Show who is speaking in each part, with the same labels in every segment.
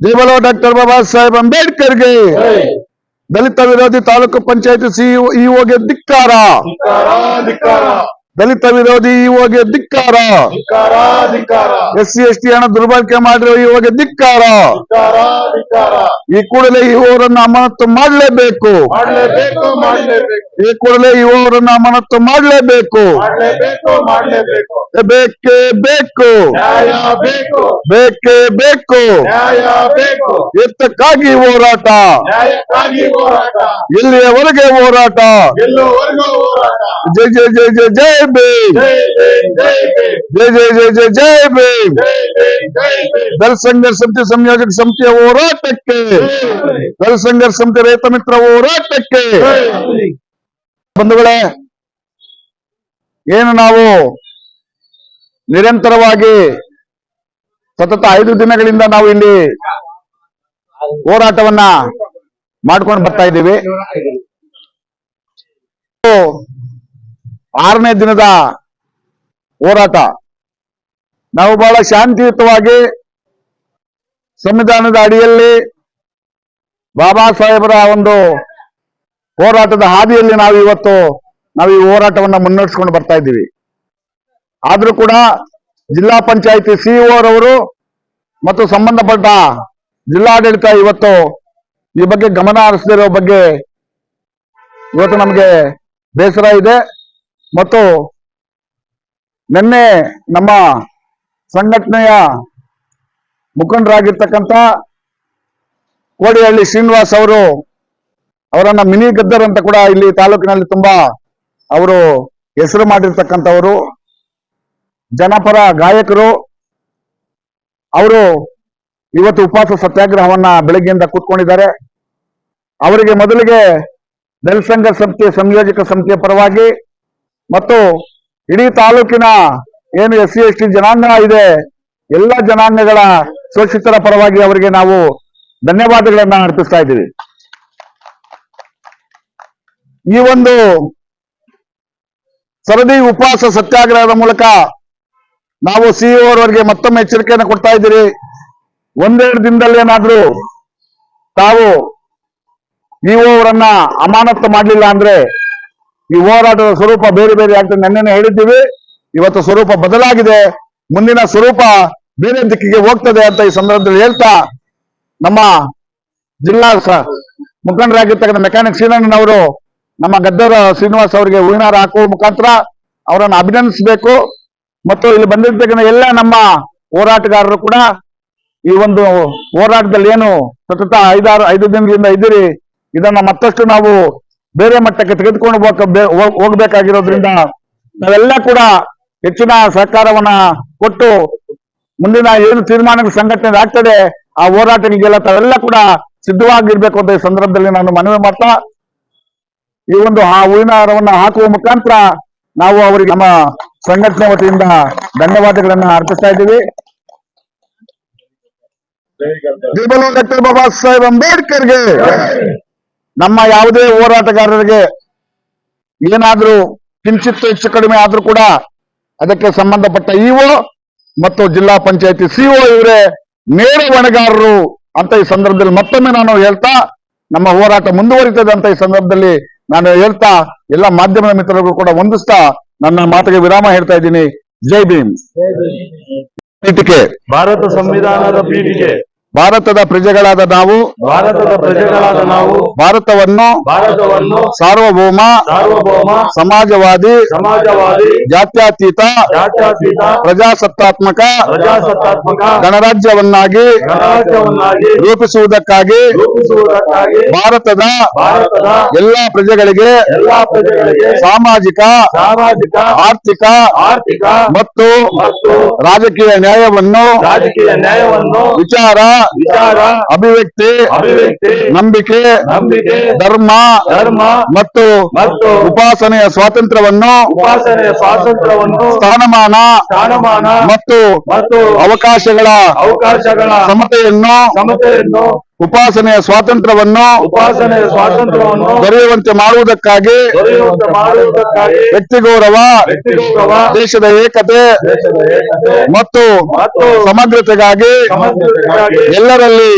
Speaker 1: ಜೈ ಬಲೋ doctor Baba Saheb ಅಂಬೇಡ್ಕರ್ಗೆ ದಲಿತ ವಿರೋಧಿ ತಾಲೂಕು ಪಂಚಾಯತ್ ಸಿಇಒಗೆ ಧಿಕ್ಕಾರ. ದಲಿತ ವಿರೋಧಿ ಇವಾಗ ಧಿಕ್ಕಾರ. ಎಸ್ ಸಿ ಎಸ್ ಟಿ ಹಣ ದುರ್ಬಳಕೆ ಮಾಡಿರೋ ಇವಾಗ ಧಿಕ್ಕಾರ. ಈ ಕೂಡಲೇ ಇವರನ್ನ ಅಮಾನತು ಮಾಡಲೇಬೇಕು. ಈ ಕೂಡಲೇ ಇವರನ್ನ ಅಮಾನತು ಮಾಡಲೇಬೇಕು. ಬೇಕೇ ಬೇಕು.
Speaker 2: ಬೇಕು.
Speaker 1: ಬೇಕೇ ಎತ್ತಕ್ಕಾಗಿ ಹೋರಾಟ. ಇಲ್ಲಿಯವರೆಗೆ ಹೋರಾಟ. ಜೈ ಜೈ ಜೈ ಜೈ ಜೈ. ಭೀಮ್
Speaker 2: ಜೈ ಜೈ ಜೈ.
Speaker 1: ಜೈ ಜೈ ಭೀಮ್. ದಲಿತ ಸಂಘರ್ಷ ಸಮಿತಿ ಸಂಯೋಜಕ ಸಮಿತಿಯ ಹೋರಾಟಕ್ಕೆ ದಲ್ ಸಂಘರ್ಷ ಸಮಿತಿ ರೈತ ಮಿತ್ರ ಹೋರಾಟಕ್ಕೆ ಬಂಧುಗಳೇ ಏನು ನಾವು ನಿರಂತರವಾಗಿ ಸತತ ಐದು ದಿನಗಳಿಂದ ನಾವು ಇಲ್ಲಿ ಹೋರಾಟವನ್ನ ಮಾಡ್ಕೊಂಡು ಬರ್ತಾ ಇದ್ದೀವಿ. ಇದು ಆರನೇ ದಿನದ ಹೋರಾಟ. ನಾವು ಬಹಳ ಶಾಂತಿಯುತವಾಗಿ ಸಂವಿಧಾನದ ಅಡಿಯಲ್ಲಿ ಬಾಬಾ ಸಾಹೇಬರ ಒಂದು ಹೋರಾಟದ ಹಾದಿಯಲ್ಲಿ ನಾವು ಇವತ್ತು ನಾವು ಈ ಹೋರಾಟವನ್ನ ಮುನ್ನಡೆಸ್ಕೊಂಡು ಬರ್ತಾ ಇದ್ದೀವಿ. ಆದ್ರೂ ಕೂಡ ಜಿಲ್ಲಾ ಪಂಚಾಯಿತಿ ಸಿಇಒ ರವರು ಮತ್ತು ಸಂಬಂಧಪಟ್ಟ ಜಿಲ್ಲಾಡಳಿತ ಇವತ್ತು ಈ ಬಗ್ಗೆ ಗಮನ ಹರಿಸದಿರೋ ಬಗ್ಗೆ ಇವತ್ತು ನಮಗೆ ಬೇಸರ ಇದೆ. ಮತ್ತು ನಿನ್ನೆ ನಮ್ಮ ಸಂಘಟನೆಯ ಮುಖಂಡರಾಗಿರ್ತಕ್ಕಂಥ ಕೋಡಿಹಳ್ಳಿ ಶ್ರೀನಿವಾಸ್ ಅವರು ಅವರನ್ನ ಮಿನಿ ಗದ್ದರ್ ಅಂತ ಕೂಡ ಇಲ್ಲಿ ತಾಲೂಕಿನಲ್ಲಿ ತುಂಬಾ ಅವರು ಹೆಸರು ಮಾಡಿರ್ತಕ್ಕಂಥವರು. ಜನಪರ ಗಾಯಕರು. ಅವರು ಇವತ್ತು ಉಪವಾಸ ಸತ್ಯಾಗ್ರಹವನ್ನ ಬೆಳಗ್ಗೆಯಿಂದ ಕೂತ್ಕೊಂಡಿದ್ದಾರೆ. ಅವರಿಗೆ ಮೊದಲಿಗೆ ದಲಿತ ಸಂಘ ಸಮಿತಿಯ ಸಂಯೋಜಕ ಸಂಸ್ಥೆಯ ಪರವಾಗಿ ಮತ್ತು ಇಡೀ ತಾಲೂಕಿನ ಏನು ಎಸ್ ಸಿ, ಎಸ್ ಟಿ ಜನಾಂಗ ಇದೆ, ಎಲ್ಲ ಜನಾಂಗಗಳ ಸುರಕ್ಷಿತರ ಪರವಾಗಿ ಅವರಿಗೆ ನಾವು ಧನ್ಯವಾದಗಳನ್ನ ಅರ್ಪಿಸ್ತಾ ಇದ್ದೀವಿ. ಈ ಒಂದು ಸರದಿ ಉಪವಾಸ ಸತ್ಯಾಗ್ರಹದ ಮೂಲಕ ನಾವು ಸಿಇಒ ಅವರಿಗೆ ಮತ್ತೊಮ್ಮೆ ಎಚ್ಚರಿಕೆಯನ್ನು ಕೊಡ್ತಾ ಇದ್ದೀರಿ. ಒಂದೆರಡು ದಿನದಲ್ಲಿ ಏನಾದ್ರೂ ತಾವು ಇಒ ಅವರನ್ನ ಅಮಾನತ್ತು ಮಾಡಲಿಲ್ಲ ಅಂದ್ರೆ ಈ ಹೋರಾಟದ ಸ್ವರೂಪ ಬೇರೆ ಬೇರೆ ಆಗ್ತದೆ ನೆನ್ನೆನೆ ಹೇಳಿದ್ದೀವಿ. ಇವತ್ತು ಸ್ವರೂಪ ಬದಲಾಗಿದೆ. ಮುಂದಿನ ಸ್ವರೂಪ ಬೇರೆ ದಿಕ್ಕಿಗೆ ಹೋಗ್ತದೆ ಅಂತ ಈ ಸಂದರ್ಭದಲ್ಲಿ ಹೇಳ್ತಾ ನಮ್ಮ ಜಿಲ್ಲಾ ಮುಖಂಡರಾಗಿರ್ತಕ್ಕಂಥ ಮೆಕ್ಯಾನಿಕ್ ಶ್ರೀನಣ್ಣನವರು ನಮ್ಮ ಗದ್ದರ ಶ್ರೀನಿವಾಸ್ ಅವರಿಗೆ ಹೂವಿನಾರ ಹಾಕುವ ಮುಖಾಂತರ ಅವರನ್ನು ಅಭಿನಂದಿಸಬೇಕು. ಮತ್ತು ಇಲ್ಲಿ ಬಂದಿರ್ತಕ್ಕಂಥ ಎಲ್ಲ ನಮ್ಮ ಹೋರಾಟಗಾರರು ಕೂಡ ಈ ಒಂದು ಹೋರಾಟದಲ್ಲಿ ಏನು ಸತತ ಐದಾರು, ಐದು ದಿನದಿಂದ ಇದ್ದೀರಿ. ಇದನ್ನ ಮತ್ತಷ್ಟು ನಾವು ಬೇರೆ ಮಟ್ಟಕ್ಕೆ ತೆಗೆದುಕೊಂಡು ಹೋಗ್ಬೇಕಾಗಿರೋದ್ರಿಂದ ನಾವೆಲ್ಲ ಕೂಡ ಹೆಚ್ಚಿನ ಸಹಕಾರವನ್ನ ಕೊಟ್ಟು ಮುಂದಿನ ಏನು ತೀರ್ಮಾನಗಳು ಸಂಘಟನೆ ಆಗ್ತದೆ ಆ ಹೋರಾಟಗಳಿಗೆಲ್ಲ ತಾವೆಲ್ಲ ಕೂಡ ಸಿದ್ಧವಾಗಿರ್ಬೇಕು ಅಂತ ಈ ಸಂದರ್ಭದಲ್ಲಿ ನಾನು ಮನವಿ ಮಾಡ್ತಾ ಈ ಒಂದು ಆ ಹೂವಿನ ಹಾರವನ್ನ ಹಾಕುವ ಮುಖಾಂತರ ನಾವು ಅವರಿಗೆ ನಮ್ಮ ಸಂಘಟನೆ ವತಿಯಿಂದ ಧನ್ಯವಾದಗಳನ್ನ ಅರ್ಪಿಸ್ತಾ ಇದ್ದೀವಿ. ಬಾಬಾ ಸಾಹೇಬ್ ಅಂಬೇಡ್ಕರ್ಗೆ. ನಮ್ಮ ಯಾವುದೇ ಹೋರಾಟಗಾರರಿಗೆ ಏನಾದರೂ ಕಿಂಚಿತ್ತು ಹೆಚ್ಚು ಕಡಿಮೆ ಆದರೂ ಕೂಡ ಅದಕ್ಕೆ ಸಂಬಂಧಪಟ್ಟ ಇಒ ಮತ್ತು ಜಿಲ್ಲಾ ಪಂಚಾಯತಿ ಸಿಒ ಇವರೇ ನೇರ ಹೊಣೆಗಾರರು ಅಂತ ಈ ಸಂದರ್ಭದಲ್ಲಿ ಮತ್ತೊಮ್ಮೆ ನಾನು ಹೇಳ್ತಾ ನಮ್ಮ ಹೋರಾಟ ಮುಂದುವರಿತದೆ ಅಂತ ಈ ಸಂದರ್ಭದಲ್ಲಿ ನಾನು ಹೇಳ್ತಾ ಎಲ್ಲ ಮಾಧ್ಯಮದ ಮಿತ್ರರಿಗೂ ಕೂಡ ಹೊಂದಿಸ್ತಾ ನನ್ನ ಮಾತಿಗೆ ವಿರಾಮ ಹೇಳ್ತಾ ಇದ್ದೀನಿ. ಜೈ ಭೀಮ್. ಪೀಠಿಕೆ.
Speaker 2: ಭಾರತ ಸಂವಿಧಾನದ ಪೀಠಿಗೆ
Speaker 1: ಭಾರತದ ಪ್ರಜೆಗಳಾದ ನಾವು
Speaker 2: ಭಾರತದ ಪ್ರಜೆಗಳಾದ ನಾವು
Speaker 1: ಭಾರತವನ್ನು
Speaker 2: ಭಾರತವನ್ನು
Speaker 1: ಸಾರ್ವಭೌಮ
Speaker 2: ಸಾರ್ವಭೌಮ
Speaker 1: ಸಮಾಜವಾದಿ
Speaker 2: ಸಮಾಜವಾದಿ
Speaker 1: ಜಾತ್ಯತೀತ
Speaker 2: ಜಾತ್ಯತೀತ
Speaker 1: ಪ್ರಜಾಸತ್ತಾತ್ಮಕ
Speaker 2: ಪ್ರಜಾಸತ್ತಾತ್ಮಕ
Speaker 1: ಗಣರಾಜ್ಯವನ್ನಾಗಿ
Speaker 2: ಗಣರಾಜ್ಯವನ್ನಾಗಿ
Speaker 1: ರೂಪಿಸುವುದಕ್ಕಾಗಿ
Speaker 2: ರೂಪಿಸುವುದಕ್ಕಾಗಿ
Speaker 1: ಭಾರತದ
Speaker 2: ಭಾರತದ
Speaker 1: ಎಲ್ಲಾ ಪ್ರಜೆಗಳಿಗೆ
Speaker 2: ಎಲ್ಲಾ ಪ್ರಜೆಗಳಿಗೆ
Speaker 1: ಸಾಮಾಜಿಕ
Speaker 2: ಸಾಮಾಜಿಕ
Speaker 1: ಆರ್ಥಿಕ
Speaker 2: ಆರ್ಥಿಕ
Speaker 1: ಮತ್ತು
Speaker 2: ಮತ್ತು
Speaker 1: ರಾಜಕೀಯ ನ್ಯಾಯವನ್ನು
Speaker 2: ರಾಜಕೀಯ ನ್ಯಾಯವನ್ನು
Speaker 1: ವಿಚಾರ
Speaker 2: ವಿಚಾರ
Speaker 1: ಅಭಿವ್ಯಕ್ತಿ
Speaker 2: ಅಭಿವ್ಯಕ್ತಿ
Speaker 1: ನಂಬಿಕೆ
Speaker 2: ನಂಬಿಕೆ
Speaker 1: ಧರ್ಮ
Speaker 2: ಧರ್ಮ
Speaker 1: ಮತ್ತು
Speaker 2: ಮತ್ತು
Speaker 1: ಉಪಾಸನೆಯ ಸ್ವಾತಂತ್ರ್ಯವನ್ನು
Speaker 2: ಉಪಾಸನೆಯ ಸ್ವಾತಂತ್ರ್ಯವನ್ನು
Speaker 1: ಸ್ಥಾನಮಾನ
Speaker 2: ಸ್ಥಾನಮಾನ
Speaker 1: ಮತ್ತು
Speaker 2: ಮತ್ತು
Speaker 1: ಅವಕಾಶಗಳ
Speaker 2: ಅವಕಾಶಗಳ
Speaker 1: ಸಮತೆಯನ್ನು
Speaker 2: ಸಮತೆಯನ್ನು
Speaker 1: ಉಪಾಸನೆಯ ಸ್ವಾತಂತ್ರ್ಯವನ್ನು
Speaker 2: ಉಪಾಸನೆಯ ಸ್ವಾತಂತ್ರ್ಯವನ್ನು
Speaker 1: ದೊರೆಯುವಂತೆ ಮಾಡುವುದಕ್ಕಾಗಿ
Speaker 2: ಮಾಡುವುದಕ್ಕಾಗಿ
Speaker 1: ವ್ಯಕ್ತಿ ಗೌರವ
Speaker 2: ವ್ಯಕ್ತಿಗೌರವ
Speaker 1: ದೇಶದ ಏಕತೆ ಮತ್ತು ಸಮಗ್ರತೆಗಾಗಿ ಎಲ್ಲರಲ್ಲಿ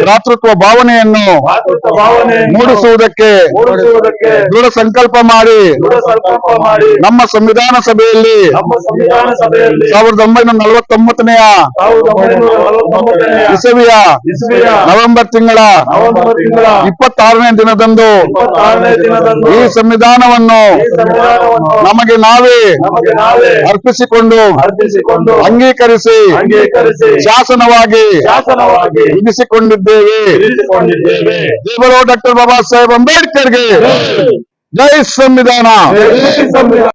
Speaker 1: ಭ್ರಾತೃತ್ವ ಭಾವನೆಯನ್ನು ಮೂಡಿಸುವುದಕ್ಕೆ ದೃಢ ಸಂಕಲ್ಪ ಮಾಡಿ ನಮ್ಮ ಸಂವಿಧಾನ ಸಭೆಯಲ್ಲಿ ಸಾವಿರದ ಒಂಬೈನೂರ ನಲವತ್ತೊಂಬತ್ತನೆಯ ಇಸ್ವಿಯ ನವೆಂಬರ್ ತಿಂಗಳ ಇಪ್ಪತ್ತಾರನೇ ದಿನದಂದು ಈ ಸಂವಿಧಾನವನ್ನು ನಮಗೆ ನಾವೇ ಅರ್ಪಿಸಿಕೊಂಡು ಅಂಗೀಕರಿಸಿ ಶಾಸನವಾಗಿ ವಿಧಿಸಿಕೊಂಡಿದ್ದೇವೆ. ದೇವರು ಡಾಕ್ಟರ್ ಬಾಬಾ ಸಾಹೇಬ್ ಅಂಬೇಡ್ಕರ್ಗೆ
Speaker 2: ಜೈ ಸಂವಿಧಾನ.